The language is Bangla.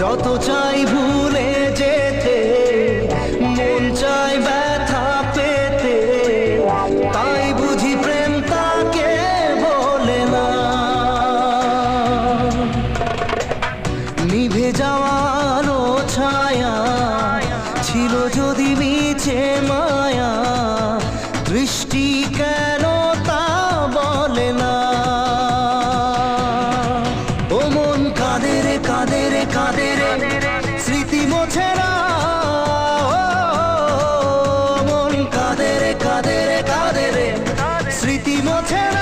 যত চাই ভুলে যেতে, মন চাই ব্যথা পেতে, তাই বুঝি প্রেম তাকে বলে না। নিভে যাওয়ার ছায়া ছিল যদি মিছে মায়া স্মৃতি মোছে